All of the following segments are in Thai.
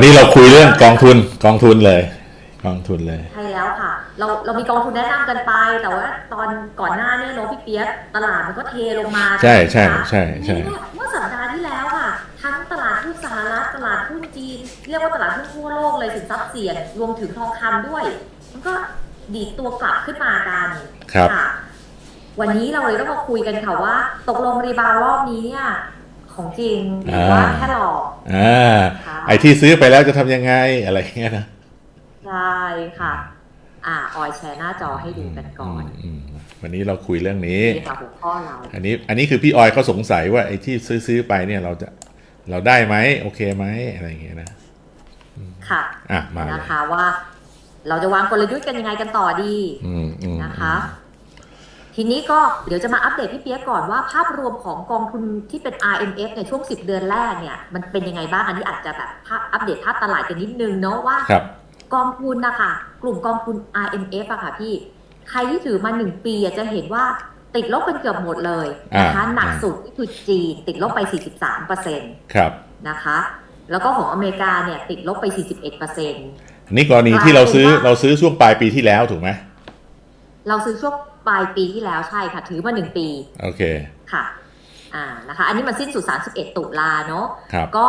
อ่าวันนี้เราคุยเรื่องกองทุนกองทุนเลย กองทุนเลย ใช่แล้วค่ะ เราเรามีกองทุนแนะนำกันไป แต่ว่าตอนก่อนหน้าเนี่ยเนอะพี่เปียกตลาดมันก็เทลงมาใช่ใช่ไหมคะใช่ใช่ทีนี้เนี่ยเมื่อสัปดาห์ที่แล้วค่ะ ทั้งตลาดหุ้นสหรัฐตลาดหุ้นจีน เรียกว่าตลาดหุ้นทั่วโลกเลยสินทรัพย์เสี่ยงรวมถึงทองคำด้วย มันก็ดีดตัวกลับขึ้นมากันครับค่ะวันนี้เราเลยต้องมาคุยกันค่ะว่า ตกลงรีบาวรอบนี้เนี่ย ของจริงหรือว่าแค่หลอกอ่าค่ะไอที่ซื้อไปแล้วจะทำยังไงอะไรอย่างเงี้ยนะใช่ค่ะ อ่าออยแชร์หน้าจอให้ดูกันก่อนอืมวันนี้เราคุยเรื่องนี้นี่ค่ะหัวข้อเราอันนี้อันนี้คือพี่ออยเขาสงสัยว่าไอ้ที่ซื้อซื้อไปเนี่ยเราจะเราได้ไหมโอเคไหมอะไรอย่างเงี้ยนะค่ะอะมาเลยนะคะว่าเราจะวางกลยุทธ์กันยังไงกันต่อดีอืมอืมนะคะ ทีนี้ก็เดี๋ยวจะมาอัปเดตพี่เปียกก่อนว่าภาพรวมของกองทุนที่เป็น RMF ในช่วง 10 เดือนแรกเนี่ยมันเป็นยังไงบ้างอันนี้อาจจะแบบภาพอัปเดตภาพตลาดกันนิดนึงเนาะว่าครับกองทุนนะคะกลุ่มกองทุน RMF อะค่ะพี่ใครที่ถือมาหนึ่งปีอะจะเห็นว่าติดลบเป็นเกือบหมดเลยนะคะอ่าหนักสุดก็คือจีนติดลบไป 43เปอร์เซ็นต์ครับนะคะ แล้วก็ของอเมริกาเนี่ยติดลบไป 41เปอร์เซ็นต์อันนี้กรณีที่เราซื้อเราซื้อช่วงปลายปีที่แล้วถูกไหมเราซื้อช่วงปลายปีที่แล้วใช่ค่ะ ถือมาหนึ่งปีโอเคค่ะอ่านะคะ อันนี้มันสิ้นสุด 31 ตุลาเนาะครับก็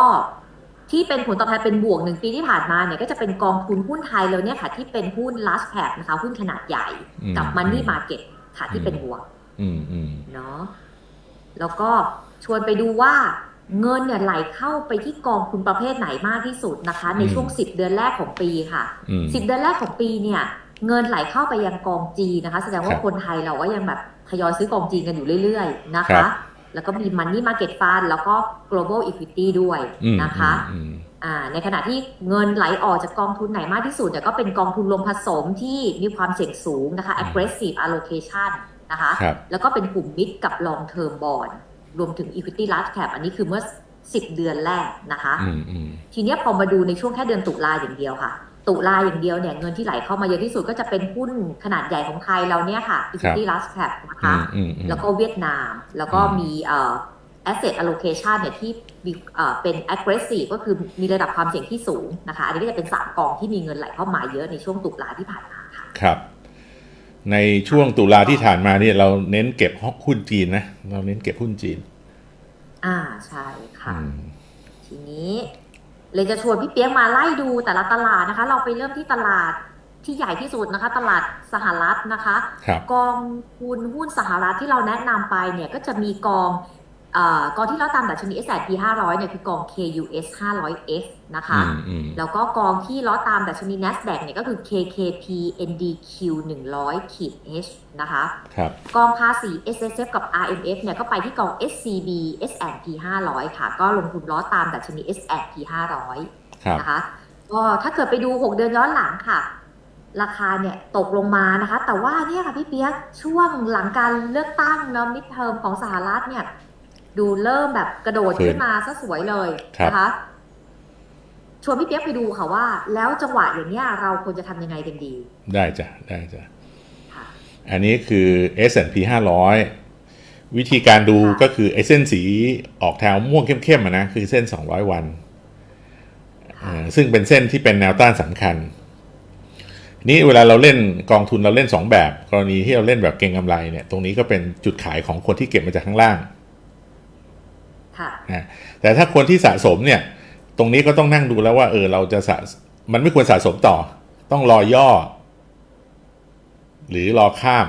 ที่เป็นผลตอบแทนเป็นบวกหนึ่งปีที่ผ่านมาเนี่ยก็จะเป็นกองทุนหุ้นไทยเลยเนี่ยค่ะ ที่เป็นหุ้น large cap นะคะ หุ้นขนาดใหญ่อืมกับ money อืม market ค่ะที่เป็นบวกอืมอืมเนาะแล้วก็ชวนไปดูว่าเงินเนี่ยไหลเข้าไปที่กองทุนประเภทไหนมากที่สุดนะคะ ในช่วง 10 เดือนแรกของปีค่ะอืมสิบเดือนแรกของปีเนี่ย เงินไหลเข้าไปยังกองจีนนะคะ แสดงว่าครับคนไทยเราก็ยังแบบทยอยซื้อกองจีนกันอยู่เรื่อยๆ นะครัคะบแล้วก็มี Money Market Fund แล้วก็ Global Equity ด้วยอืมนะคะอืมอ่าในขณะที่เงินไหลออกจากกองทุนไหนมากที่สุดเนี่ยก็เป็นกองทุนรวมผสมที่มีความเสี่ยงสูงนะคะ aggressive allocation นะคะครับแล้วก็เป็นกลุ่ม mid กับ long term bond รวมถึง equity large cap อันนี้คือเมื่อ 10 เดือนแรกนะคะอืมอืมทีเนี้ยพอมาดูในช่วงแค่เดือนตุลาอย่างเดียวค่ะ ตุลาอย่างเดียวเนี่ยเงินที่ไหลเข้ามาเยอะที่สุดก็จะเป็นหุ้นขนาดใหญ่ของไทยเราเนี่ยค่ะ equity large cap นะคะอืมอืมแล้วก็เวียดนาม แล้วก็อืมมีเอ่อ asset allocation เนี่ยที่มีเอ่อเป็น aggressive ก็คือมีระดับความเสี่ยงที่สูงนะคะ อันนี้ก็จะเป็นสามกองที่มีเงินไหลเข้ามาเยอะในช่วงตุลาที่ผ่านมาค่ะครับ ในช่วงตุลาที่ผ่านมาเนี่ยเราเน้นเก็บหุ้นจีนนะ เราเน้นเก็บหุ้นจีน อ่าใช่ค่ะอืมทีนี้ เลยจะชวนพี่เปียกมาไล่ดูแต่ละตลาดนะคะ เราไปเริ่มที่ตลาดที่ใหญ่ที่สุดนะคะ ตลาดสหรัฐนะคะครับกองทุนหุ้นสหรัฐที่เราแนะนำไปเนี่ยก็จะมีกองเอ่อ กองที่เราตามดัชนี S&P 500เนี่ยคือกอง KUS 500F นะคะอืมอืมแล้วก็กองที่ล้อตามดัชนี NASDAQ เนี่ยก็คือ KKP NDQ 100ขีด H นะคะครับกองภาษี S S F กับ R M F เนี่ยก็ไปที่กอง S C B S P 500 ค่ะ ก็ลงทุนล้อตามดัชนี S P 500ครับนะคะ ก็ถ้าเกิดไปดู 6 เดือนย้อนหลังค่ะราคาเนี่ยตกลงมานะคะ แต่ว่าเนี่ยค่ะพี่เปียกช่วงหลังการเลือกตั้งเนาะมิดเทอมของสหรัฐเนี่ย ดูเริ่มแบบกระโดดขึ้นขึ้นมาซะสวยเลยครับนะคะชวนพี่เปียกไปดูค่ะว่า แล้วจังหวะอย่างเนี้ยเราควรจะทำยังไงกันดี ได้จ้ะได้จ้ะค่ะอันนี้คือ S&P 500 วิธีการดูค่ะก็คือไอ้เส้นสีออกแถวม่วงเข้มๆอะนะคือเส้น 200 วันอ่าซึ่งเป็นเส้นที่เป็นแนวต้านสำคัญ นี่เวลาเราเล่นกองทุนเราเล่น 2 แบบ กรณีที่เราเล่นแบบเก็งกำไรเนี่ยตรงนี้ก็เป็นจุดขายของคนที่เก็บมาจากข้างล่างค่ะนะ แต่ถ้าคนที่สะสมเนี่ย ตรงนี้ก็ต้องนั่งดูแล้วว่า เออ เราจะสะมันไม่ควรสะสมต่อ ต้องรอย่อ หรือรอข้าม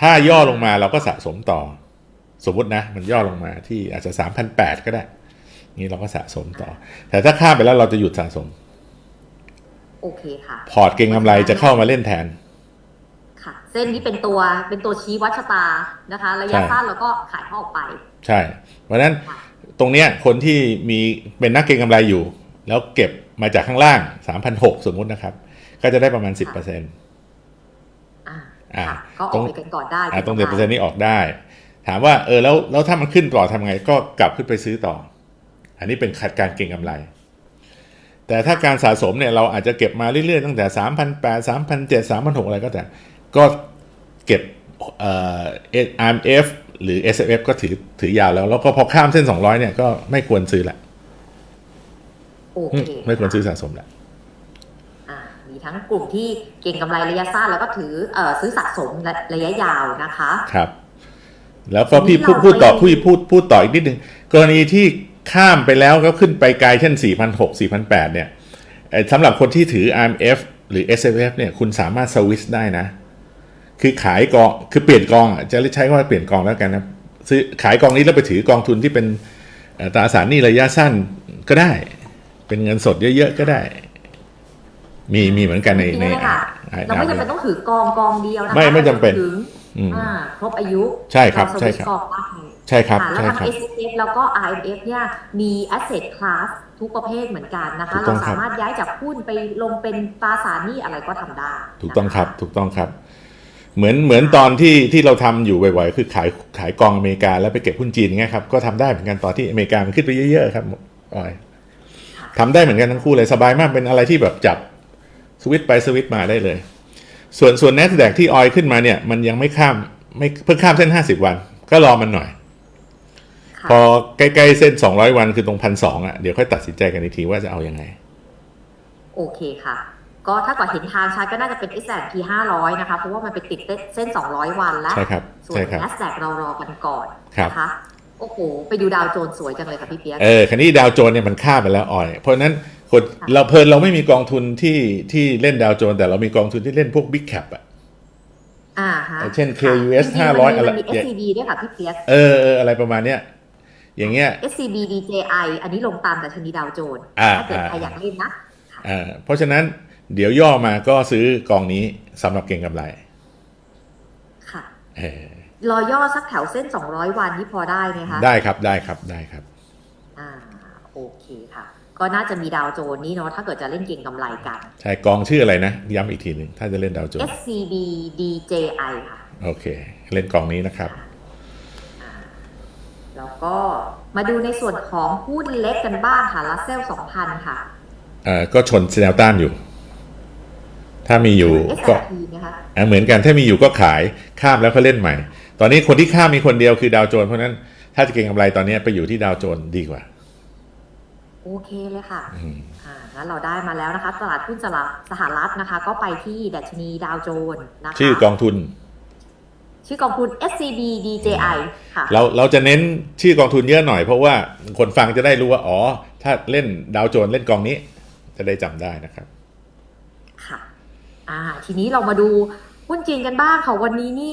ถ้าย่อลงมาเราก็สะสมต่อ สมมตินะ มันย่อลงมาที่อาจจะสามพันแปดก็ได้ นี่เราก็สะสมต่อ แต่ถ้าข้ามไปแล้วเราจะหยุดสะสม โอเคค่ะ พอร์ตเก็งกำไรจะเข้ามาเล่นแทนค่ะเส้นนี้เป็นตัวเป็นตัวชี้วัดชะตานะคะ ระยะใช่สั้นแล้วก็ขายเขาออกไป ใช่ เพราะฉะนั้นตรงเนี้ยคนที่มีเป็นนักเก็งกำไรอยู่ แล้วเก็บมาจากข้างล่าง 3,600 สมมุตินะครับ ก็จะได้ประมาณ 10%ออ่าอ่าค่ะก็อตรองกไปกันก่อนได้่าตรง10%นี้ออกได้ ถามว่าเออแล้วแล้วถ้ามันขึ้นต่อทำไงก็กลับขึ้นไปซื้อต่อ อันนี้เป็นขัดการเก็งกำไร แต่ถ้าการสะสมเนี่ยเราอาจจะเก็บมาเรื่อยๆตั้งแต่3,800 3,700 3,600อะไรก็แต่ ก็เก็บเอ่อ RMF หรือ SFF ก็ถือถือยาวแล้ว แล้วก็พอข้ามเส้น 200 เนี่ยก็ไม่ควรซื้อละโออืเคมไม่ควรซื้อสะสมแหละอ่ามีทั้งกลุ่มที่เก่งกำไรระยะสั้นแล้วก็ถือเอ่อซื้อสะสมระระยะยาวนะคะ ครับ แล้วก็พี่ทีนี้พูดเราพูดต่อไปพูดพูดพูดต่ออีกนิดนึงกรณีที่ข้ามไปแล้วก็ขึ้นไปไกลเช่น 4,600 4,800 เนี่ยเอ่อสำหรับคนที่ถือ RMF หรือ SFF เนี่ยคุณสามารถสวิตชได้นะ คือขายกองคือเปลี่ยนกองอะจะใช้คำว่าเปลี่ยนกองแล้วกันนะซื้อขายกองนี้แล้วไปถือกองทุนที่เป็นเอ่อตราสารหนี้ระยะสั้นก็ได้ เป็นเงินสดเยอะๆก็ได้ มีมีเหมือนกันในในนี่ค่ะอ่เราไม่จำเป็นต้องถือกองกองเดียวนะคะไม่ไม่จำเป็นถึงอืมอ่าครบอายุใช่ครับเาสใช่วิตช์ครับกองได้ใช่ครับค่ะแล้วใช่ทั้งครับ S S F แล้วก็ I M F เนี่ยมี asset class ทุกประเภทเหมือนกันนะคะถูกต้เราองครับสามารถย้ายจากหุ้นไปลงเป็นตราสารหนี้อะไรก็ทำได้ ถูกต้องครับ ถูกต้องครับ เหมือนเหมือนตอนที่ที่เราทำอยู่บ่อยๆ คือขายขายกองอเมริกาแล้วไปเก็บหุ้นจีนเงี้ยครับก็ทำได้เหมือนกันตอนที่อเมริกามันขึ้นไปเยอะๆครับออยทำได้เหมือนกันทั้งคู่เลยสบายมากเป็นอะไรที่แบบจับสวิตช์ไปสวิตช์มาได้เลย ส่วนส่วน n น s d a q ที่ออยขึ้นมาเนี่ย มันยังไม่ข้ามไม่เพิ่งข้ามเส้น50วัน ก็รอมันหน่อยค่ะพอใกล้ๆเส้น200วันคือตรงพันสองอะเดี๋ยวค่อยตัดสินใจกันอีกทีว่าจะเอายังไง โอเคค่ะ ก็ถ้าเกิดเห็นทางชัดก็น่าจะเป็น S&P 500 นะคะ เพราะว่ามันไปติดเส้น 200 วันแล้ว ใช่ครับส่วนใช่ครับ NASDAQ เรารอกันก่อนครับนะคะโอ้โห ไปดูดาวโจนส์สวยจังเลยค่ะพี่เปียกเออคันนี้ดาวโจนส์เนี่ยมันข้ามไปแล้วออย เพราะฉะนั้นคนค่ะเราเพลินเราไม่มีกองทุนที่ที่เล่นดาวโจนส์แต่เรามีกองทุนที่เล่นพวกบิ๊กแคปอะอ่าฮะเช่นค่ะ KUS จงๆมันมี500 อะไรมันมี SCB ด้วยค่ะพี่เปียกเออเอออะไรประมาณเนี้ยอย่างเงี้ย SCB DJI อันนี้ลงตามแต่ชนีดาวโจนส์อ่าถ้าเกิดอ่าใครอยากเล่นนะเออเพราะฉะนั้น เดี๋ยวย่อมาก็ซื้อกองนี้สำหรับเก็งกำไร ค่ะเออรอย่อสักแถวเส้น 200 วันนี่พอได้ไหมคะ ได้ครับได้ครับได้ครับ อ่าโอเคค่ะ ก็น่าจะมีดาวโจนส์นี่เนาะถ้าเกิดจะเล่นเก่งกำไรกัน ใช่กองชื่ออะไรนะ ย้ำอีกทีหนึ่งถ้าจะเล่นดาวโจนส์ SCB DJI ค่ะ โอเค เล่นกองนี้นะครับอ่าแล้วก็มาดูในส่วนของหุ้นเล็กกันบ้างค่ะลัสเซล2,000 ค่ะ เอ่อก็ชนแนวต้านอยู่ ถ้ามีอยู่ก็ S&P นะคะอะเหมือนกันถ้ามีอยู่ก็ขายข้ามแล้วก็เล่นใหม่ ตอนนี้คนที่ข้ามมีคนเดียวคือดาวโจนส์เพราะฉะนั้นถ้าจะเก็งกำไรตอนนี้ไปอยู่ที่ดาวโจนส์ดีกว่า โอเคเลยค่ะอืมอ่างั้นเราได้มาแล้วนะคะ ตลาดหุ้นสหรัฐสหรัฐนะคะ ก็ไปที่ดัชนีดาวโจนส์นะคะชื่อกองทุน ชื่อกองทุน SCB DJI ค่ะเราเราจะเน้นชื่อกองทุนเยอะหน่อย เพราะว่าคนฟังจะได้รู้ว่าอ๋อ ถ้าเล่นดาวโจนส์เล่นกองนี้ จะได้จำได้นะครับ ค่ะ อ่า ทีนี้เรามาดูหุ้นจีนกันบ้างค่ะวันนี้นี่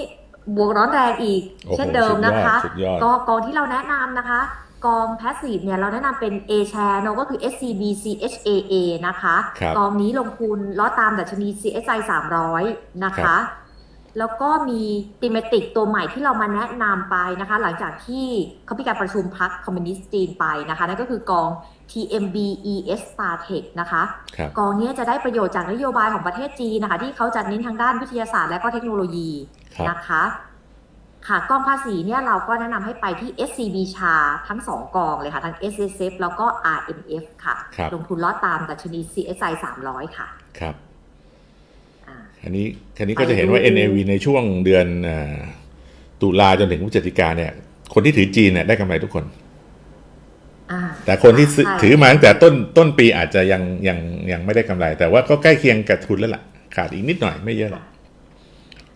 บวกร้อนแรงอีกโอ้โหเช่นเดิมนะคะสุดยอดสุดยอดก็กองที่เราแนะนำนะคะ กอง passive เนี่ยเราแนะนำเป็น A share เนอะก็คือ SCB CHAA นะคะครับกองนี้ลงทุนล้อตามดัชนี CSI 300 นะครัคะบแล้วก็มีติเมติกตัวใหม่ที่เรามาแนะนำไปนะคะ หลังจากที่เขามีการประชุมพักคอมมิวนิสต์จีนไปนะคะนั่นก็คือกอง TMB ES Startech นะคะครับกองเนี้ยจะได้ประโยชน์จากนโยบายของประเทศจีนนะคะ ที่เขาจะเน้นทางด้านวิทยาศาสตร์และก็เทคโนโลยีครับนะคะ ค่ะกองภาษีเนี่ยเราก็แนะนำให้ไปที่ SCB ชาทั้ง 2 กองเลยค่ะ ทั้ง SSF แล้วก็ RMF ค่ะครับลงทุนลอดตามดัชนี CSI 300 ค่ะ ครับอ่าอันนี้คันนี้ก็จะเห็นไปดูว่า NAV ในช่วงเดือนเอ่อตุลาจนถึงพฤศจิกาเนี่ย คนที่ถือจีนเนี่ยได้กำไรทุกคนอ่า แต่คนที่ซื้อใช่ถือมาตั้งแต่ต้นต้นปีอาจจะยังยังยังไม่ได้กำไร แต่ว่าก็ใกล้เคียงกับทุนแล้วล่ะ ขาดอีกนิดหน่อยไม่เยอะหรอก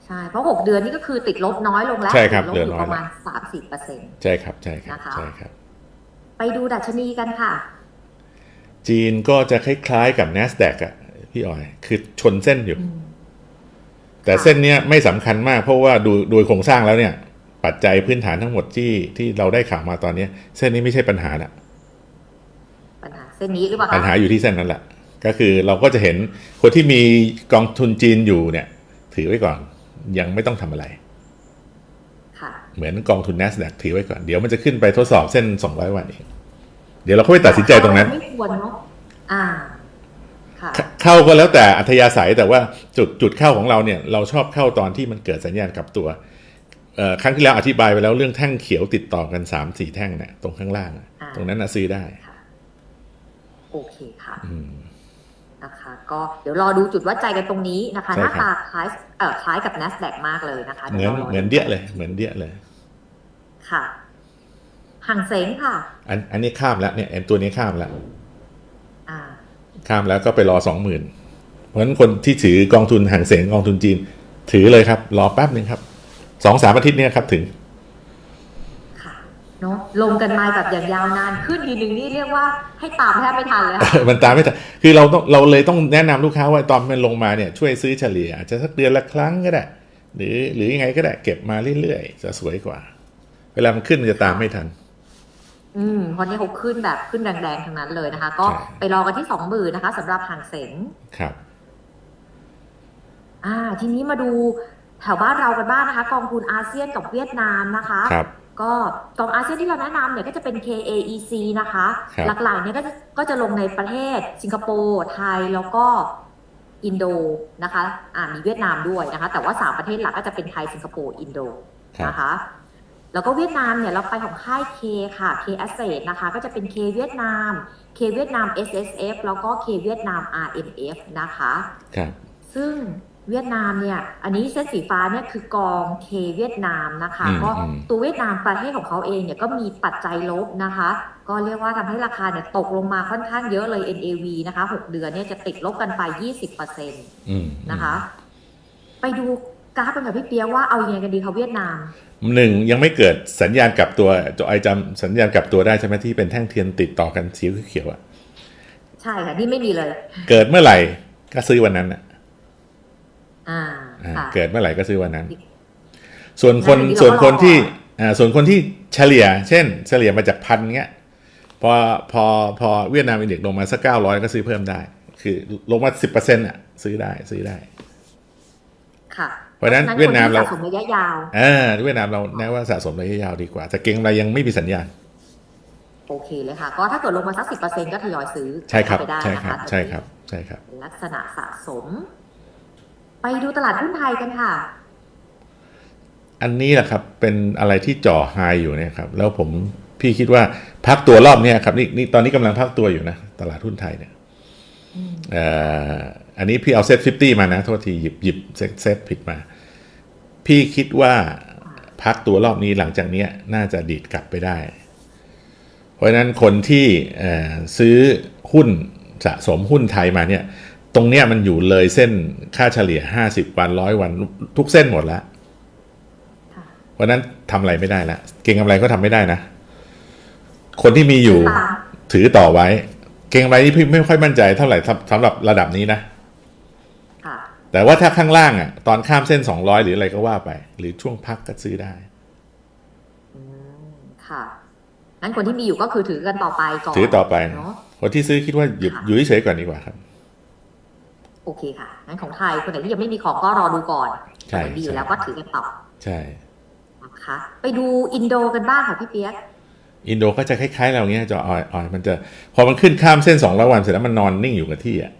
ใช่เพราะ6เดือนนี่ก็คือติดลบน้อยลงแล้วใช่ครับติดลบเหลืออยู่น้อยประมาณ30เปอร์เซ็นต์ใช่ครับใช่ครับนะคะใช่ครับ ไปดูดัชนีกันค่ะ จีนก็จะคล้ายๆกับ NASDAQ อะพี่ออย คือชนเส้นอยู่อืมแต่ค่ะเส้นเนี้ยไม่สำคัญมาก เพราะว่าดูโดยโครงสร้างแล้วเนี่ย ปัจจัยพื้นฐานทั้งหมดที่ที่เราได้ข่าวมาตอนเนี้ยเส้นนี้ไม่ใช่ปัญหาละปัญหา เส้นนี้หรือเปล่าปัญคะหาอยู่ที่เส้นนั้นแหละ ก็คือเราก็จะเห็นคนที่มีกองทุนจีนอยู่เนี่ย ถือไว้ก่อน ยังไม่ต้องทำอะไรค่ะเหมือนกองทุน NASDAQ ถือไว้ก่อน เดี๋ยวมันจะขึ้นไปทดสอบเส้น 200 วันเองเดี๋ยวเราค่อยตัดสินใจตรงนั้นไม่ควรเนาะอ่าค่ะเขเข้าก็แล้วแต่อัธยาศัยแต่ว่าจุดจุดเข้าของเราเนี่ย เราชอบเข้าตอนที่มันเกิดสัญญาณกลับตัวเอ่อครั้งที่แล้วอธิบายไปแล้วเรื่องแท่งเขียวติดต่อกัน3ามสี่แท่งเนี่ยตรงข้างล่างอะอ่าตรงนั้นนะซื้อได้ค่ะ โอเคค่ะอืม นะคะก็เดี๋ยวรอดูจุดวัดใจกันตรงนี้นะคะ ใช่หน้าครับตาคล้ายเอ่อคล้ายกับ NASDAQ มากเลยนะคะเหมือนดี๋ยวรเหมือนเดียเลย เหมือนเดียเลย ค่ะห่างเสงค่ะอันอันนี้ข้ามแล้วเนี่ยไอ้ตัวนี้ข้ามแล้ว อ่าข้ามแล้วก็ไปรอสองหมื่นเพราะฉะนั้นคนที่ถือกองทุนห่างเสงกองทุนจีน ถือเลยครับ รอแป๊บหนึ่งครับสองสามอาทิตย์เนี้ครับถึงค่ะ เนาะลงกันมาแบบอย่างยาวนานขึ้นทีนึงนี่เรียกว่าให้ตามแทบไม่ทันเลยค่ะมันตามไม่ทันคือเราต้องเราเลยต้องแนะนำลูกค้าว่าตอนมันลงมาเนี่ยช่วยซื้อเฉลี่ยอาจจะสักเดือนละครั้งก็ได้ หรือหรือยังไงก็ได้เก็บมาเรื่อยๆจะสวยกว่า เวลามันขึ้นมันจะตามไม่ทันอืมเพราะนี่เขาขึ้นแบบขึ้นแรงๆทั้งนั้นเลยนะคะ ก็ใช่ไปรอกันที่สองหมื่นนะคะสำหรับห่างเสงครับ อ่า ทีนี้มาดูแถวบ้านเรากันบ้างนะคะ กองทุนอาเซียนกับเวียดนามนะคะครับ ก็กองอาเซียนที่เราแนะนำเนี่ยก็จะเป็น KAEC นะคะ ครับ หลักๆเนี่ยก็จะก็จะลงในประเทศสิงคโปร์ไทยแล้วก็อินโดนะคะอ่ามีเวียดนามด้วยนะคะ แต่ว่าสามประเทศหลักก็จะเป็นไทยสิงคโปร์อินโดครับนะคะ แล้วก็เวียดนามเนี่ยเราไปของค่าย K ค่ะ K Asset นะคะ ก็จะเป็น K เวียดนาม K เวียดนาม SSF แล้วก็ K เวียดนาม RMF นะคะ ครับ ซึ่ง เวียดนามเนี่ย อันนี้เส้นสีฟ้าเนี่ยคือกองเคเวียดนามนะคะ อืมก็อืม ตัวเวียดนามประเทศของเขาเองเนี่ยก็มีปัจจัยลบนะคะ ก็เรียกว่าทำให้ราคาเนี่ยตกลงมาค่อนข้างเยอะเลย NAV นะคะ 6 เดือนเนี่ยจะติดลบกันไป 20%อืมนะคะ ไปดูกราฟกันกับพี่เปียกว่าเอายังไงกันดีคะเวียดนาม หนึ่งยังไม่เกิดสัญญาณกลับตัวตัวไอจำสัญญาณกลับตัวได้ใช่ไหมที่เป็นแท่งเทียนติดต่อกันสีเขียวๆอะใช่ค่ะ นี่ไม่มีเลย เกิดเมื่อไหร่ก็ซื้อวันนั้นอะอ่าอ่าค่ะ เกิดเมื่อไหร่ก็ซื้อวันนั้น ส่วนคนงั้นอันนี้เราก็ส่วนคนที่รออ่าส่วนคนที่เฉลี่ย เช่น เฉลี่ยมาจากพันเงี้ยพอพอพอเวียดนามอินเด็กซ์ลงมาสักเก้าร้อยก็ซื้อเพิ่มได้ คือลงมาสิบเปอร์เซ็นต์อะซื้อได้ซื้อได้ ค่ะ เพราะฉะนั้นเวียดนามเราคนที่สะสมระยะยาวอ่าเวียดนามเราแนะว่าสะสมระยะยาวดีกว่า แต่เก่งอะไรยังไม่มีสัญญาณ โอเคเลยค่ะ ก็ถ้าเกิดลงมาสักสิบเปอร์เซ็นก็ทยอยซื้อใช่ครับไปได้ใช่นะครัคะบใช่ครับใช่ครับเป็นลักษณะสะสม ไปดูตลาดหุ้นไทยกันค่ะ อันนี้แหละครับเป็นอะไรที่จ่อไฮอยู่เนี่ยครับ แล้วผมพี่คิดว่าพักตัวรอบเนี้ยครับนี่นี่ตอนนี้กำลังพักตัวอยู่นะ ตลาดหุ้นไทยเนี่ยเอ่ออันนี้พี่เอาเซ็ตฟิฟตี้มานะ โทษทีหยิบหยิบเซ็ตเซ็ตผิดมา พี่คิดว่าพักตัวรอบนี้หลังจากเนี้ยน่าจะดีดกลับไปได้ เพราะฉะนั้นคนที่เอ่อซื้อหุ้นสะสมหุ้นไทยมาเนี่ย ตรงเนี้ยมันอยู่เลยเส้นค่าเฉลี่ย50วันร้อยวันทุกเส้นหมดแล้วค่ะเพราะฉะนั้นทำอะไรไม่ได้แล้วเก่งกำไรก็ทำไม่ได้นะ คนที่มีอยู่ตามถือต่อไว้ เก่งกำไรนี่พี่ไม่ค่อยมั่นใจเท่าไหร่สำสำหรับระดับนี้นะ ค่ะ แต่ว่าถ้าข้างล่างอะ ตอนข้ามเส้น200หรืออะไรก็ว่าไป หรือช่วงพักก็ซื้อได้ อืมค่ะ งั้นคนที่มีอยู่ก็คือถือกันต่อไปก่อนถือต่อไป เนาะ คนที่ซื้อคิดว่าอยู่ค่ะอยู่เฉยๆก่อนดีกว่าครับ โอเคค่ะงั้นของไทยคนไหนที่ยังไม่มีของก็รอดูก่อนใช่คนไหนมีอยู่แล้วก็ถือกันต่อใช่นะคะไปดูอินโดกันบ้างค่ะพี่เปียกอินโดก็จะคล้ายๆเราเงี้ยจะอ่อยอ่อยมันจะพอมันขึ้นข้ามเส้น200วันเสร็จแล้วมันนอนนิ่งอยู่กับที่อะ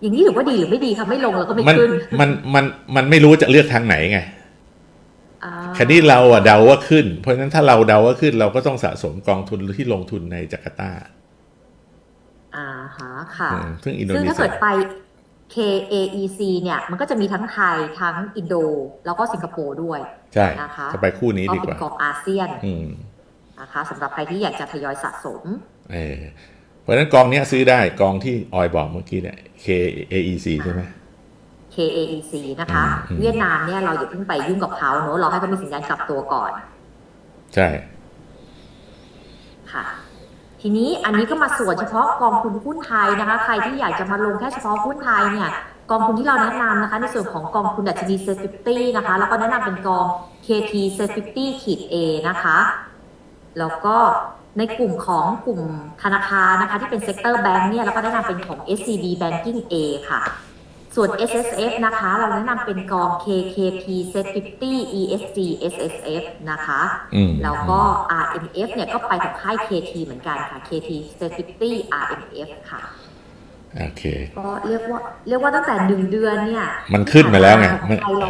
อย่างนี้ถือว่าดีหรือไม่ดีคะไม่ลงแล้วก็ไม่มันขึ้นมันมันมันไม่รู้จะเลือกทางไหนไงอ่าคดีเราอะเดาว่าขึ้น เพราะฉะนั้นถ้าเราเดาว่าขึ้นเราก็ต้องสะสมกองทุนที่ลงทุนในจาการ์ตา อ่าฮะค่ะ อืมซึ่งอินโดซึ่งนีถ้าเซีเกิยดไป KAEC เนี่ย มันก็จะมีทั้งไทยทั้งอินโด แล้วก็สิงคโปร์ด้วย ใช่นะคะ จะไปคู่นี้ก็ดีเป็กนว่า กองอาเซียนอืม นะคะสำหรับใครที่อยากจะทยอยสะสม เออเพราะฉะนั้นกองเนี้ยซื้อได้กองที่ออยบอกเมื่อกี้เนี่ย KAEC ใช่ไหม KAEC นะคะ อืม เวียดนามเนี่ยเราอย่าเพิ่งไปยุ่งกับเขาเนอะเราให้เขามีสัญญาณกลับตัวก่อนใช่ ค่ะ ทีนี้อันนี้ก็มาส่วนเฉพาะกองทุนหุ้นไทยนะคะ ใครที่อยากจะมาลงแค่เฉพาะหุ้นไทยเนี่ยกองทุนที่เราแนะนำนะคะ ในส่วนของกองทุนดัชนีเซฟิตี้นะคะ แล้วก็แนะนำเป็นกอง KT เซฟิตี้ขีด A นะคะ แล้วก็ในกลุ่มของกลุ่มธนาคารนะคะ ที่เป็นเซกเตอร์แบงค์เนี่ยแล้วก็แนะนำเป็นของ SCB Banking A ค่ะ ส่วน SSF นะคะ เราแนะนำเป็นกอง KKP Set 50 ESG SSF นะคะอืมแล้วก็ RMF เนี่ยก็ไปของค่าย KT เหมือนกันค่ะ KT Set 50 RMF ค่ะโอเคก็เรียกว่าเรียกว่าตั้งแต่หนึ่งเดือนเนี่ย มันขึ้นมาแล้วไงของมันไทยเรา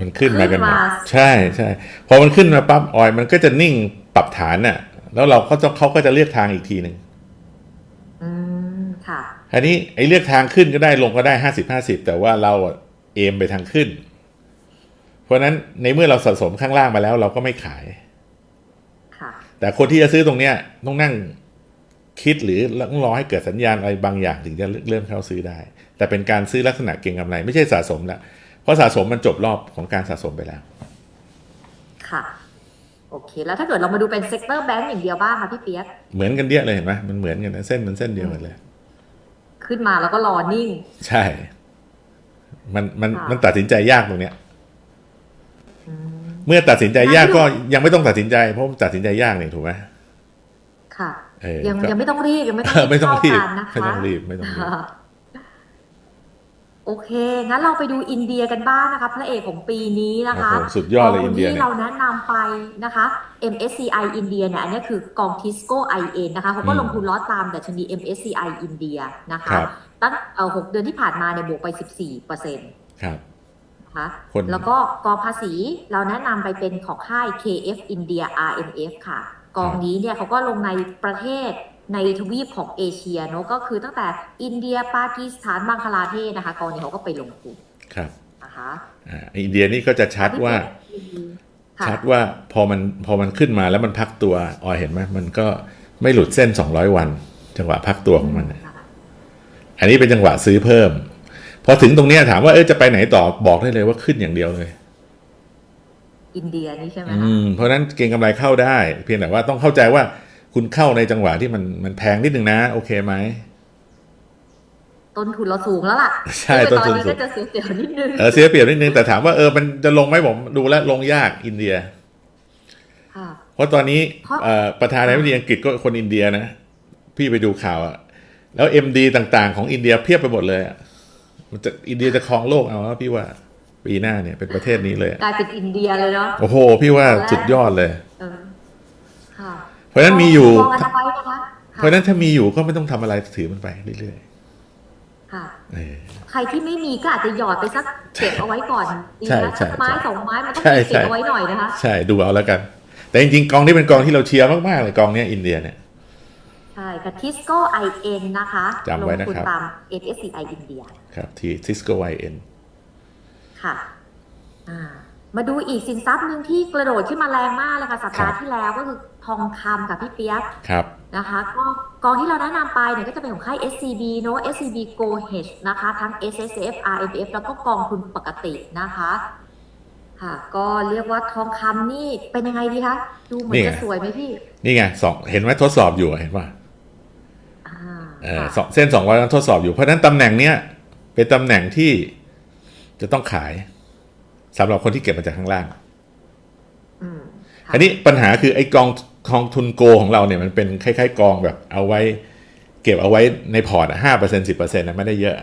มันขึ้นมากันหมดขึ้นมาใช่ใช่พอมันขึ้นมาปั๊บออยมันก็จะนิ่งปรับฐานน่ะ แล้วเราก็จะเขาก็จะเลือกทางอีกทีหนึ่งอืม ค่ะอันนี้ไอ้เลือกทางขึ้นก็ได้ลงก็ได้ห้าสิบห้าสิบแต่ว่าเราอะเอมไปทางขึ้น เพราะฉะนั้นในเมื่อเราสะสมข้างล่างมาแล้ว เราก็ไม่ขาย ค่ะ แต่คนที่จะซื้อตรงเนี้ยต้องนั่งคิดหรือต้องรอให้เกิดสัญญาณอะไรบางอย่างถึงจะเริ่มเข้าซื้อได้ แต่เป็นการซื้อลักษณะเก็งกำไร ไม่ใช่สะสมละเพราะสะสมมันจบรอบของการสะสมไปแล้ว ค่ะ โอเค แล้วถ้าเกิดเรามาดูเป็นเซกเตอร์แบงก์อย่างเดียวบ้างค่ะพี่เปียก เหมือนกันเดียเลยเห็นไหมมันเหมือนกันนะเส้นมันเส้นเดียวกันเลย ขึ้นมาแล้วก็รอนิ่ง ใช่ มันมันค่ะมันตัดสินใจยากตรงเนี้ยอืมเมื่อตัดสินใจยากงั้นก็ยังไม่ต้องตัดสินใจ เพราะมันตัดสินใจยากนี่ถูกไหมค่ะเออยังก็ยังไม่ต้องรีบยังไม่ต้องเออไม่ต้องรีบเข้ากันนะคะไม่ต้องรีบไม่ต้องรีบ โอเค งั้นเราไปดูอินเดียกันบ้างนะคะพระเอกของปีนี้นะคะโอ้โหสุดยอดเลยอินเดียกงเนี่ยที่เราแนะนำไปนะคะ MSCI อินเดียเนี่ยอันนี้คือกอง Tisco IN นะคะเขาก็ลงทุนล้อตามแต่ชนี MSCI อินเดียนะคะครับ ตั้งเอ่อหกเดือนที่ผ่านมาเนี่ยบวกไป 14เปอร์เซ็นต์ครับ นะคะคน แล้วก็กองภาษีเราแนะนำไปเป็นของค่าย KF India RMF ค่ะ กองนี้เนี่ยเขาก็ลงในประเทศ ในทวีปของเอเชียเนอะก็คือตั้งแต่อินเดียปากีสถานบังคลาเทศนะคะกองนี้เขาก็ไปลงทุนครับนะคะอ่าอินเดียนี่ก็จะชัดว่าค่ะชัดว่าพอมันพอมันขึ้นมาแล้วมันพักตัวออยเห็นไหมมันก็ไม่หลุดเส้น200วัน จังหวะพักตัวของมันน่ะค่ะอันนี้เป็นจังหวะซื้อเพิ่ม พอถึงตรงเนี้ยถามว่าเออจะไปไหนต่อบอกได้เลยว่าขึ้นอย่างเดียวเลย อินเดียนี่ใช่ไหมอืคะมเพราะฉะนั้นเก็งกำไรเข้าได้ เพียงแต่ว่าต้องเข้าใจว่า คุณเข้าในจังหวะที่มันมันแพงนิดนึงนะ โอเคไหมต้นทุนเราสูงแล้วล่ะใช่ซึ่งต้นทุนตอนนี้สูก็งจะเสียวๆนิดนึงเออเสียเปรียบนิดนึงแต่ถามว่าเออมันจะลงไหมผมดูแล้วลงยากอินเดียค่ะเพราะตอนนี้เพราะเอ่อประธานาธิบดีอังกฤษก็คนอินเดียนะ พี่ไปดูข่าวอะแล้วเอ็มดีต่างๆ ของอินเดียเพียบไปหมดเลยอะมันจะอินเดียจะครองโลกเอาแล้วพี่ว่าปีหน้าเนี่ยเป็นประเทศนี้เลยอะกลายเป็นอินเดียเลยเนาะโอ้โห พี่ว่าสุดยอดเลยเออค่ะเพ ราะฉะนั้นมีอยู่มองกันเอาไว้นะคะเพราะฉะนั้นถ้ามีอยู่ก็ไม่ต้องทำอะไรถือมันไปเรื่อยค่ะ ๆเออ ใครที่ไม่มีก็อาจจะหยอดไปสักเก็บเอาไว้ก่อนดีใช่นะใช่สักไม้ใช่สองไม้มันต้องใช่มีใช่เก็บเอาไว้หน่อยนะคะ ใช่ดูเอาแล้วกัน แต่จริงๆกองนี้เป็นกองที่เราเชียร์มากๆเลยกองเนี้ยอินเดียเนี่ย ใช่ค่ะ Tisco IN นะคะจำไว้นะครับ ลงทุนตาม MSCI อินเดีย ครับที่ Cisco YN ค่ะ อ่า มาดูอีกสินทรัพย์หนึ่งที่กระโดดขึ้นมาแรงมากเลยค่ะสัปดาครัห์บที่แล้วก็คือทองคำค่ะพี่เปียกครับนะคะก็กองที่เราแนะนำไปเนี่ยก็จะเป็นของค่าย SCB เนอะ SCB Go Hedge นะคะ ทั้ง SSF RMF แล้วก็กองทุนปกตินะคะค่ะ ก็เรียกว่าทองคำนี่เป็นยังไงดีคะ ดูเหมือนนี่ไงจะสวยไหมพี่ นี่ไงสองเห็นไหมทดสอบอยู่อะเห็นป่ะอ่าเออค่ะสองเส้นสองร้อยทดสอบอยู่เพราะฉะนั้นตำแหน่งเนี้ยเป็นตำแหน่งที่จะต้องขาย สำหรับคนที่เก็บมาจากข้างล่างอืมค่ะอันนี้ปัญหาคือไอ้กองกองทุนโกของเราเนี่ยมันเป็นคล้ายๆกองแบบเอาไว้ เก็บเอาไว้ในพอร์ตห้าเปอร์เซ็นสิบเปอร์เซ็นต์นะไม่ได้เยอะ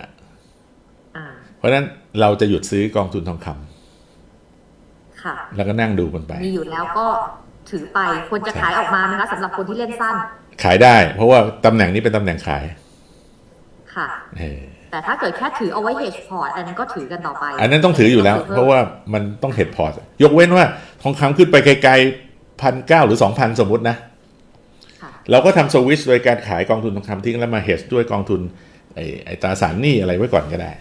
อ่าเพราะฉะนั้นเราจะหยุดซื้อกองทุนทองคำค่ะ แล้วก็นั่งดูมันไป มีอยู่แล้วก็ถือไปควรจะขายออกมานะคะสำหรับคนที่เล่นสั้น ขายได้ เพราะว่าตำแหน่งนี้เป็นตำแหน่งขาย ค่ะเออ แต่ถ้าเกิดแค่ถือเอาไว้ hedge port อันนั้นก็ถือกันต่อไป อันนั้นต้องถืออยู่แล้วต้องถือเพิ่มเพราะว่ามันต้องเห็ดพอร์ตยกเว้นว่าทองคำขึ้นไปไกลๆพันเก้าหรือสองพันสมมตินะค่ะเราก็ทำสวิชโดยการขายกองทุนทองคำทิ้งแล้วมาเฮดด้วยกองทุนไอ้ไอ้ตราสารหนี้อะไรไว้ก่อนก็ได้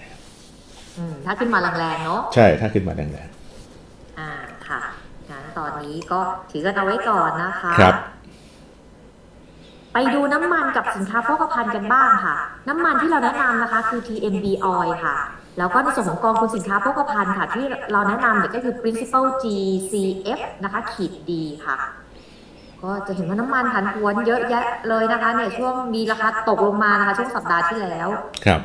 อืมถ้าขึ้นมาแรงๆเนาะใช่ถ้าขึ้นมาแรงอ่าค่ะงั้นตอนนี้ก็ถือกันเอาไว้ก่อนนะคะๆครับ ไปดูน้ำมันกับสินค้าโภคภัณฑ์กันบ้างค่ะ น้ำมันที่เราแนะนำนะคะคือ TMB oil ค่ะ แล้วก็ในส่วนของกองทุนสินค้าโภคภัณฑ์ค่ะ ที่เราแนะนำเนี่ยก็คือ principal GCF นะคะขีดดีค่ะ ก็จะเห็นว่าน้ำมันผันผวนเยอะแยะเลยนะคะเนี่ยช่วงมีราคาตกลงมานะคะช่วงสัปดาห์ที่แล้วครับ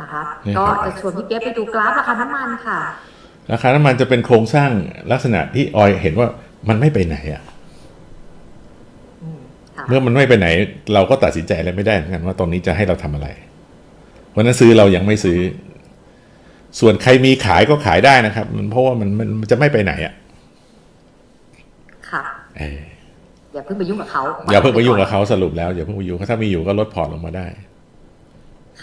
นะคะนี่คก็รับจะชวนพี่เปี๊ยกไปดูกราฟราคาน้ำมันค่ะ ราคาน้ำมันจะเป็นโครงสร้างลักษณะที่ออยเห็นว่ามันไม่ไปไหนอะอืมค่ะ เมื่อมันไม่ไปไหน เราก็ตัดสินใจอะไรไม่ได้เหมือนกันว่าตรงนี้จะให้เราทำอะไรเพราะฉะนั้นซื้อเรายังไม่ซื้อ ส่วนใครมีขายก็ขายได้นะครับ มันเพราะว่ามันมันมันจะไม่ไปไหนอะค่ะเอออย่าเพิ่งไปยุ่งกับเขาอย่าเพิ่งไปยุ่งกับเขาสรุปแล้วอย่าเพิ่งไปยุ่งถ้ามีอยู่ก็ลดพอร์ตลงมาได้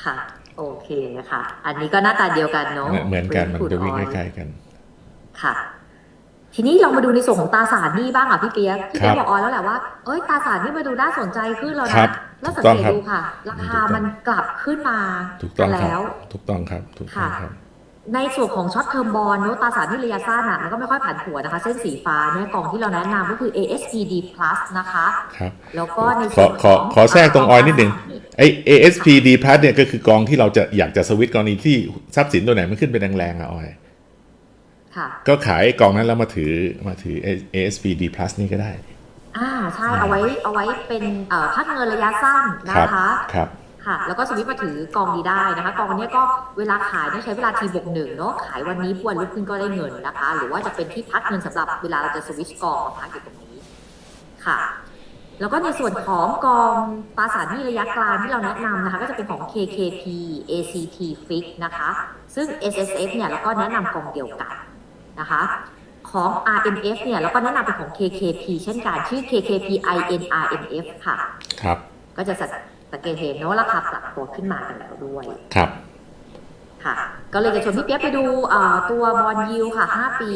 ค่ะ โอเคค่ะอันนี้ก็หน้าตาเดียวกันเนาะเหมือนกันมันจะวิ่งคๆล้ายๆกัน ค่ะ ทีนี้เรามาดูในส่วนของตราสารหนี้บ้างค่ะพี่เปียกพี่เปียกครับบอกออยแล้วแหละว่าเอ้ยตราสารหนี่มาดูน่าสนใจขึ้นแล้วครันะบแล้วสังถูกต้องเกตครับดูค่ะ ราคาถูกต้องมันกลับขึ้นมาถูกต้องครับแล้วถูกต้องครับถูกต้องครับในส่วนของช็อตเทอมบอลโนตตราสารหนี้ระยะสั้นอะมันก็ไม่ค่อยผันผวนนะคะ เส้นสีฟ้าเนี่ยกองที่เราแนะนำก็คือ ASPD plus นะคะครับแล้วก็ในขอส่วนขอขอแทรกตรงออยนิดหนึ่งไอ ASPD plus เนี่ยก็คือกองที่เราจะอยากจะสวิตช์กรณีที่ทรัพย์สินตัวไหนมันขึ้นเป็นแรงๆอะออยค่ะ ก็ขายกองนั้นแล้วมาถือมาถือ ASPD plus นี่ก็ได้ อ่าใช่เอาไว้เอาไว้เป็นเอ่อพักเงินระยะสั้นนะคะครับค่ะ แล้วก็สวิตช์มาถือกองนี้ได้นะคะ กองเนี้ยก็เวลาขายเนี่ยใช้เวลาทีบวกหนึ่งเนาะขายวันนี้พวันรุ่งขึ้นก็ได้เงินนะคะ หรือว่าจะเป็นที่พักเงินสำหรับเวลาเราจะสวิตช์กองมาพักอยู่ตรงนี้ค่ะ แล้วก็ในส่วนของกองตราสารหนี้ระยะกลางที่เราแนะนำนะคะ ก็จะเป็นของ KKP ACT Fix นะคะ ซึ่ง SSF เนี่ยเราก็แนะนำกองเดียวกัน นะคะของ RMF เนี่ยเราก็แนะนำเป็นของ KKP เช่นกันชื่อ KKP INRMF ค่ะ ครับ ก็จะสังสังเกตเห็นเนอะราคาปรับตัวขึ้นมากันแล้วด้วย ครับ ค่ะ ก็เลยจะชวนพี่เปี๊ยกไปดูเอ่อตัวบอลยิวค่ะ 5 ปี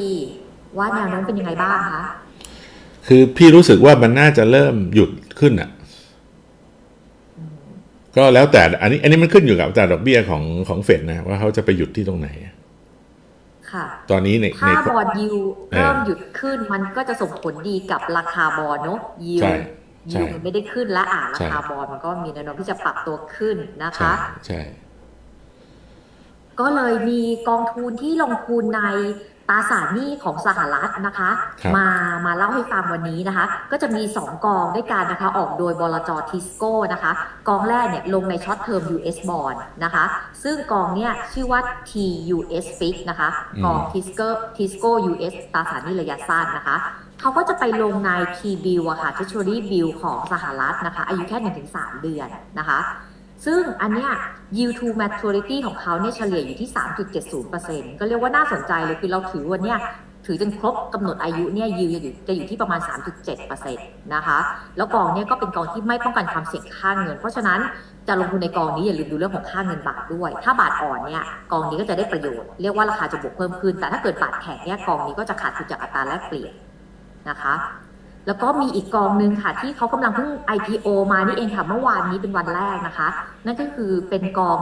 ว่าแนวโน้มเป็นยังไงบ้างคะ คือพี่รู้สึกว่ามันน่าจะเริ่มหยุดขึ้นอะ ก็แล้วแต่ อันนี้ อันนี้มันขึ้นอยู่กับอัตราดอกเบี้ยของของเฟดนะ ว่าเขาจะไปหยุดที่ตรงไหน ค่ะ ตอนนี้ในในถ้าบอลยิวเออเริ่มหยุดขึ้นมันก็จะส่งผลดีกับราคาบอลเนอะยิวใช่ใช่ยิวมันไม่ได้ขึ้นและอ่าราใช่ คาบอลมันก็มีแนวโน้มที่จะปรับตัวขึ้นนะใช่คะ ใช่ ก็เลยมีกองทุนที่ลงทุนใน ตราสารหนี้ของสหรัฐนะคะ ครับ มามาเล่าให้ฟังวันนี้นะคะ ก็จะมี 2 กองด้วยกันนะคะ ออกโดยบลจทิสโก้นะคะ กองแรกเนี่ยลงในช็อตเทอม US bond นะคะ ซึ่งกองเนี่ยชื่อว่า TUS Fix นะคะกอง Tisco Tisco US ตราสารหนี้ระยะสั้นนะคะ เขาก็จะไปลงใน T bill อะค่ะ Treasury bill ของสหรัฐนะคะ อายุแค่ 1-3 เดือนนะคะ ซึ่งอันเนี้ย yield to maturity ของเขาเนี่ยเฉลี่ยอยู่ที่ 3.70%ก็เรียกว่าน่าสนใจเลยคือเราถือวันเนี้ยถือจนครบกำหนดอายุเนี่ย yield จะอยู่จะอยู่ที่ประมาณ 3.7%นะคะ แล้วกองเนี่ยก็เป็นกองที่ไม่ป้องกันความเสี่ยงค่าเงิน เพราะฉะนั้นจะลงทุนในกองนี้อย่าลืมดูเรื่องของค่าเงินบาทด้วย ถ้าบาทอ่อนเนี่ยกองนี้ก็จะได้ประโยชน์ เรียกว่าราคาจะบวกเพิ่มขึ้น แต่ถ้าเกิดบาทแข็งเนี่ยกองนี้ก็จะขาดทุนจากอัตราแลกเปลี่ยนนะคะ แล้วก็มีอีกกองหนึ่งค่ะ ที่เขากำลังเพิ่ง IPO มานี่เองค่ะ เมื่อวานนี้เป็นวันแรกนะคะ นั่นก็คือเป็นกอง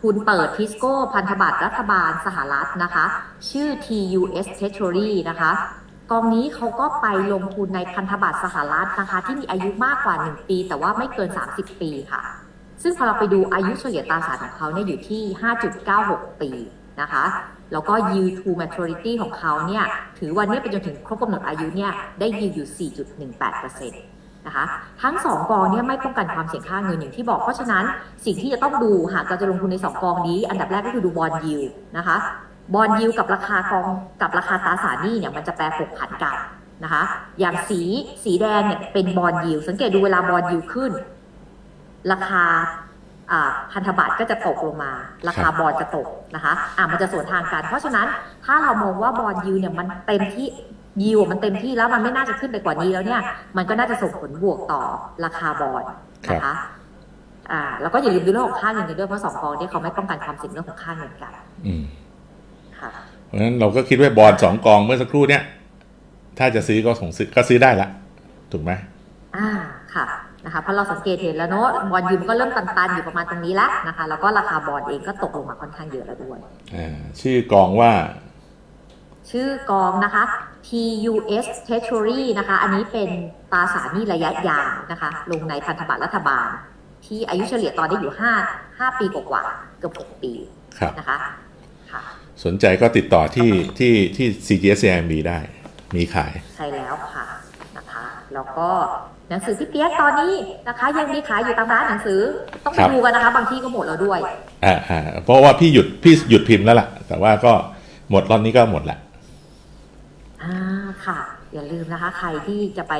ทุนเปิดทิสโก้พันธบัตรรัฐบาลสหรัฐนะคะ ชื่อ TUS Treasury นะคะกองนี้เขาก็ไปลงทุนในพันธบัตรสหรัฐนะคะ ที่มีอายุมากกว่า 1 ปี แต่ว่าไม่เกิน 30 ปีค่ะ ซึ่งพอเราไปดูอายุเฉลี่ยตราสารของเขาเนี่ยอยู่ที่ 5.96 ปีนะคะ แล้วก็ yield to maturity ของเขาเนี่ยถือวันนี้ไปจนถึงครบกำหนดอายุเนี่ยได้ yield อยู่ 4.18%นะคะทั้ง 2 กองเนี่ยไม่ป้องกันความเสี่ยงค่าเงินอย่างที่บอกเพราะฉะนั้นสิ่งที่จะต้องดูหากเราจะลงทุนใน 2 กองนี้ อันดับแรกก็คือดูบอลยิวนะคะบอลยิวกับราคากองกับราคาตราสารหนี้เนี่ยมันจะแปรผกผันกันนะคะอย่างสีสีแดงเนี่ยเป็นบอลยิวสังเกตดูเวลาบอลยิวขึ้น ราคาอ่า พันธบัตรก็จะตกลงมา ราคาบอลจะตกนะคะอ่ามันจะสวนทางกัน เพราะฉะนั้นถ้าเรามองว่าบอลยิวเนี่ยมันเต็มที่ยิวมันเต็มที่แล้วมันไม่น่าจะขึ้นไปกว่านี้แล้วเนี่ยมันก็น่าจะส่งผลบวกต่อราคาบอลนะคะอ่าแล้วก็อย่าลืมดูเรื่องของค่าเงินกันด้วยเพราะสองกองเนี่ยเขาไม่ป้องกันความเสี่ยงเรื่องของค่าเงินกันอืมค่ะเพราะฉะนั้นเราก็คิดว่าบอลสองกองเมื่อสักครู่เนี่ย ถ้าจะซื้อก็ส่งซื้อก็ซื้อได้ละถูกไหมอ่าค่ะ นะคะเพราะเราสังเกตเห็นแล้วเนอะบอลยูมก็เริ่มตันๆอยู่ประมาณตรงนี้แล้วนะคะแล้วก็ราคาบอลเองก็ตกลงมาค่อนข้างเยอะแล้วด้วยอ่าชื่อกองว่า ชื่อกองนะคะ TUS Treasury นะคะ อันนี้เป็นตราสารหนี้ระยะยาวนะคะ ลงในพันธบัตรรัฐบาล ที่อายุเฉลี่ยตอนนี้อยู่5 5ปีกว่าๆเกือบ6ปีครับนะคะค่ะสนใจก็ติดต่อที่ที่ที่ CGSCMB ได้ มีขาย ใช่แล้วค่ะนะคะ แล้วก็ หนังสือพี่เปียกตอนนี้นะคะ ยังมีขายอยู่ตามร้านหนังสือ ต้องไปครับดูกันนะคะ บางที่ก็หมดแล้วด้วยอ่าอ่าเพราะว่าพี่หยุดพี่หยุดพิมพ์แล้วล่ะ แต่ว่าก็หมดรอบนี้ก็หมดละอ่าค่ะ อย่าลืมนะคะ ใครที่จะไป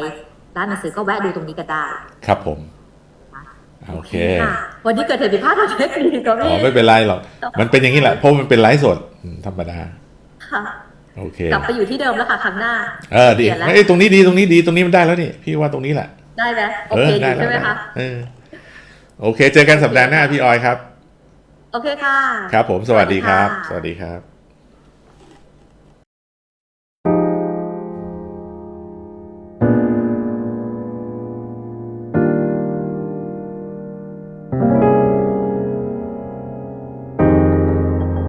ร้านหนังสือก็แวะดูตรงนี้กันได้ ครับผมโอเคค่ะวันนี้เกิดเหตุผิดพลาดทางเทคนิคกับอ๋อพี่ไม่เป็นไรหรอก มันเป็นอย่างนี้แหละเพราะมันเป็นไลฟ์สดอืมธรรมดา ค่ะ โอเค กลับไปอยู่ที่เดิมแล้วค่ะครั้งหน้า เออดีเปลี่ยนแล้วเอ้ยตรงนี้ดีตรงนี้ดีตรงนี้มันได้แล้วนี่ พี่ว่าตรงนี้แหละ ได้ไหมโอเออเคอได้ยู่แล้วใช่ไหมได้คะเออโอเค เจอกันสัปดาห์หน้าพี่ออยครับ โอเคค่ะ ครับผมสวัสดีครับสสวัวัสสดีดีค่ะครับ